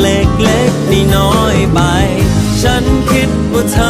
เล็กๆนี่น้อยๆไป ฉันคิดว่าเธอ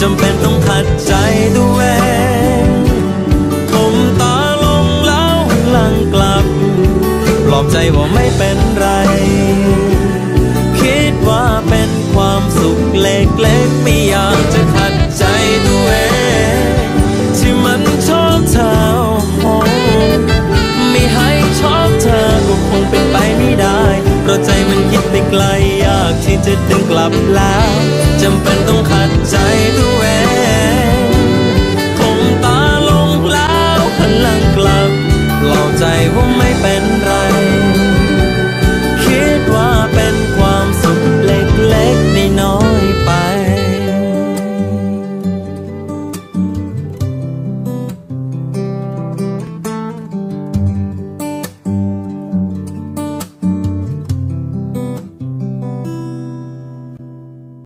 จำเป็นต้องขัดใจตัวเองคมตาลงแล้วหลังกลับ ปลอบใจว่าไม่เป็นไร คิดว่าเป็นความสุขเล็กๆไม่อยากจะขัดใจตัวเองที่มันชอบเธอโอ้โหไม่ให้ชอบเธอก็คงเป็นไปไม่ได้เพราะใจมันคิดไปไกลอยากที่จะดึงกลับแล้วจำเป็นต้อง